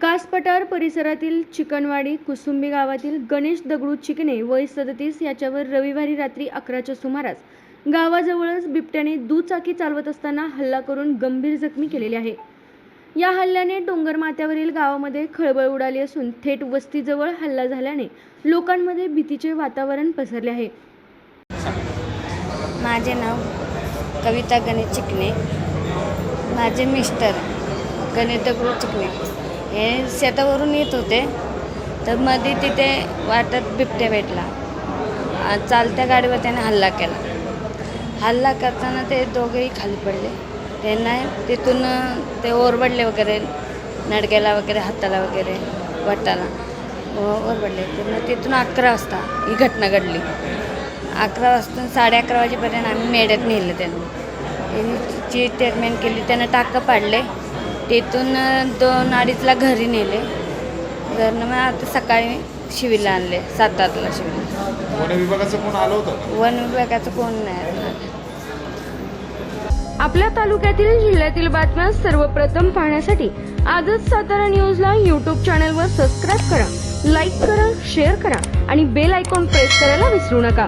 कासपठार परिसरातील चिकनवाडी कुसुंबी गावातील गणेश दगडू चिकणे वय सदतीस याच्यावर रविवारी रात्री अकराच्या सुमारास गावाजवळच बिबट्याने दुचाकी चालवत असताना हल्ला करून गंभीर जखमी केलेली आहे. या हल्ल्याने डोंगर माथ्यावरील गावामध्ये खळबळ उडाली असून थेट वस्तीजवळ हल्ला झाल्याने लोकांमध्ये भीतीचे वातावरण पसरले आहे. माझे नाव कविता गणेश चिकणे. माझे मिस्टर गणेश दगडू चिकणे. हे शेतावरून येत होते. तर मध्ये तिथे वाटत बिबट्या भेटला. चालत्या गाडीवर त्याने हल्ला केला. हल्ला करताना ते दोघेही खाली पडले. त्यांना तिथून ते ओरबडले वगैरे नडक्याला वगैरे हाताला वगैरे वाटाला. ओरबडले. त्यांना तिथून अकरा वाजता ही घटना घडली. अकरा वाजता साडे अकरा वाजेपर्यंत आम्ही मेड्यात नेलं त्यांनी. ची ट्रीटमेंट केली त्यांना टाकं पाडले. तिथून दोन अडीचला घरी नेले घरनं मग आता सकाळी शिवीला आणले सात आठला शिवीला वन विभागाचं कोण आलं होतं का? वन विभागाचं कोण नाही आलं. आपल्या तालुक्यातील जिल्ह्यातील बातम्या सर्वप्रथम पाहण्यासाठी आजच सातारा न्यूजला यूट्यूब चॅनलवर सबस्क्राईब करा लाईक करा शेअर करा आणि बेल आयकॉन प्रेस करायला विसरू नका